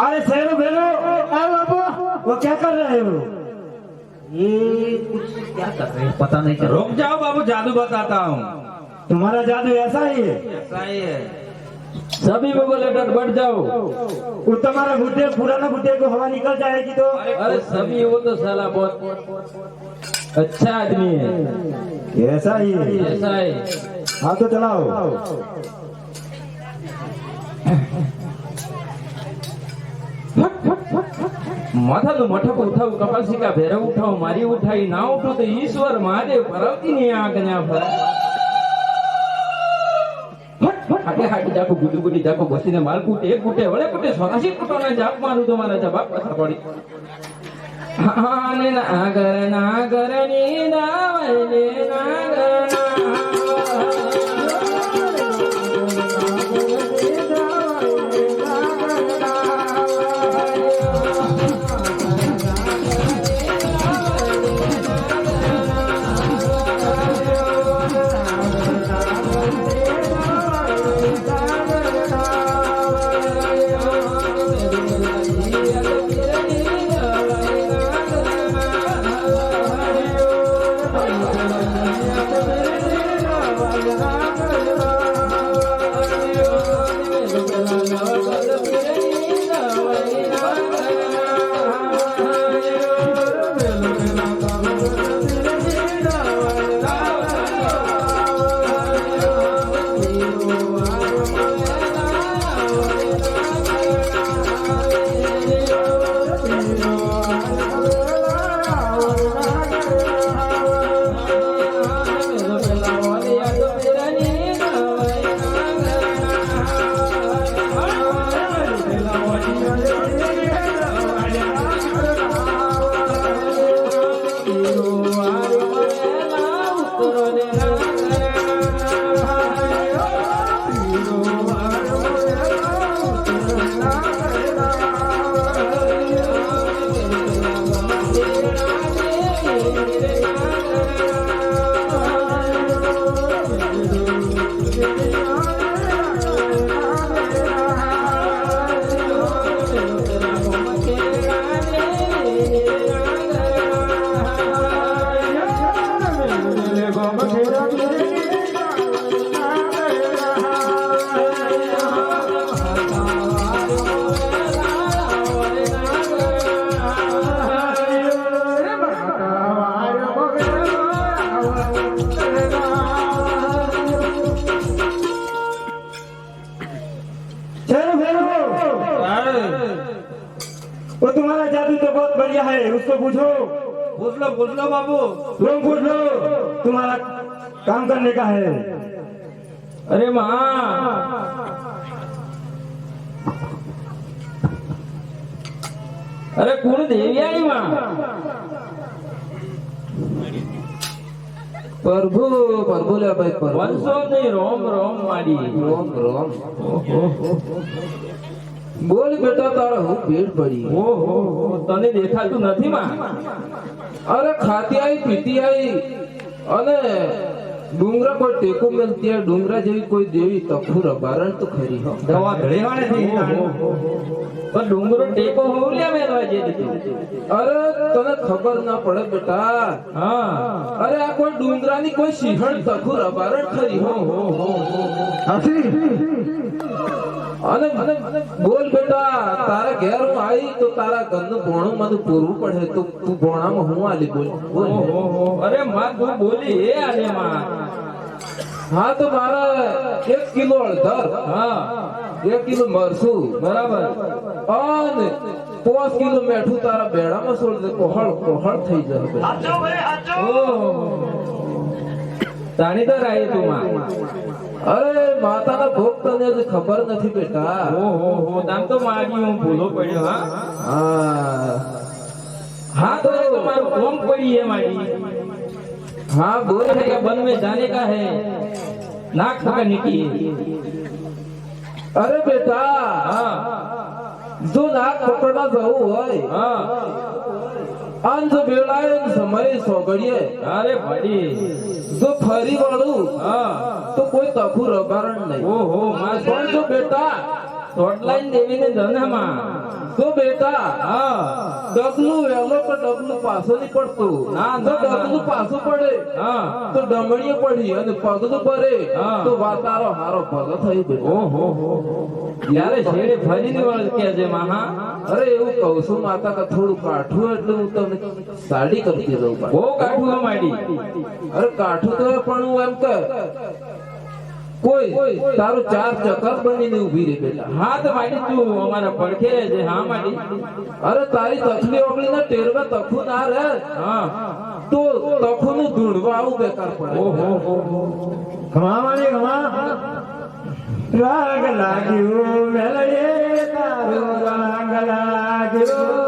अरे सैरो भेलो हाँ बाबू वो क्या कर रहे हो ये कुछ क्या कर रहे हैं पता नहीं चल रुक जाओ बाबू जादू बताता हूँ तुम्हारा जादू ऐसा ही है ऐसा ही है सभी लोगों लेटर बढ़ जाओ वो तुम्हारा बुढ़े पुराना बुढ़े को हवा निकल जाएगी तो अरे सभी वो तो साला बहुत अच्छा आदमी है ऐसा ही है ऐसा है हाँ तो चलाओ માથાનું મઠક ઉઠાવું, કપાસિકા ભેરવ ઉઠાવ, મારી ઉઠાઈ ના ઉઠો તો ઈશ્વર મહાદેવ પરવતી ની આજ્ઞા ફરે હાટે હાટે જાકો ગુડી ગુડી જાકો બસીને માલ કૂટે એક કૂટે, વળે કૂટે સોરાશી કૂટોના જાપ મારું તો મારા જવાબ પાછા પડી. આને નાગર નાગરની દાવલે નાગર वो तुम्हारा जादू तो बहुत बढ़िया है उसको पूछो પૂછ લો પૂછ લો બાબુ तुम पूछ लो तुम्हारा काम करने का है અરે માં અરે કોણ દેવી આવી માં प्रभु प्रभु ले भाई प्रभु વંશો નહીં રોમ રોમ માડી रोम रोम બોલ બેટા તારા હું પેટ ભરી ઓહો તને દેખાતું નથી માં. અરે ખાતી આવી પીતી આવી અને ડુંગરા કોઈ ટેકો મેલ ત્યાં ડુંગરા જેવી કોઈ દેવી તખુર અબારણ તો ખરી દવા ભળે વાળે થઈ પણ ડુંગરો ટેકો હોઉં લે મેલવા જે અરે તને ખબર ના પડે બેટા. હા. અરે આ કોઈ ડુંગરાની કોઈ સિંહણ તખુર અબારણ ખરી હો હો હો અને મને બોલ બેટા તારા ઘેર હું આવી તો તારા ઘરનું ભોણું મને પૂરવું પડે. તો તું ભોણામાં હું આલી બોલ? અરે માં તું બોલી એ આલે માં. હા તો મારા એક કિલો અડધર હા એક કિલો મરસું. બરાબર. અને પાંચ કિલો મેઠું તારા બેડામાં સોળ કોહળ કોહળ થઈ જશે. તાણી તાર આવી તું અરે માતાના ભોગ તને ખબર નથી બેટા. ઓહો હો તામ તો માગી હું ભૂલો પડ્યો હા? હા. તો. મારું કોમ પડી એ મારી है मारी હા બોલ बोलने का बन में जाने का है नाक पकड़ने की અરે બેટા हाँ જો નાક પકડવા જવું હોય हाँ અંત વેળાએ ને સમયે સોગડીએ अरे बड़ी જો ફરી વળું हाँ તો કોઈ તખું રબારણ નહીં ओहो माँ પણ જો બેટા ટોટલાઈન દેવીને જન્મમાં તો બેટા હા ડગલું વહેલો કે ડગલું પાછું નહીં પડતું ના, તો. ડગલું પાછું પડે. હા. તો ડમણીએ પડી અને પગલું પડે તો વાતારો હારો ભલો થઈ ગયો. ઓહો હો ત્યારે છેડે ફરીને વળ કહેજે મહા. અરે એવું કહું છું માતા કે થોડું કાઠું એટલે હું તમને સાડી કરતી દઉં બહુ કાઠું અમાડી અરે કાઠું તો પણ હું એમ કે કોઈ તારું ચાર ચકર બનીને ઊભી રહે બેટા. હા તો માડી તું, અમારા પડખે રહેજે, હા માડી? અરે તારી તખલી ઓગળી ને ટેરવે તખું ના રહે. હા. તો તખું નું ધૂણવા આવું બેકાર પડે. ઓહો ઘમા મારી ખમા રાગ લાગ્યું મેલડીએ તારો રાગ લાગ્યો.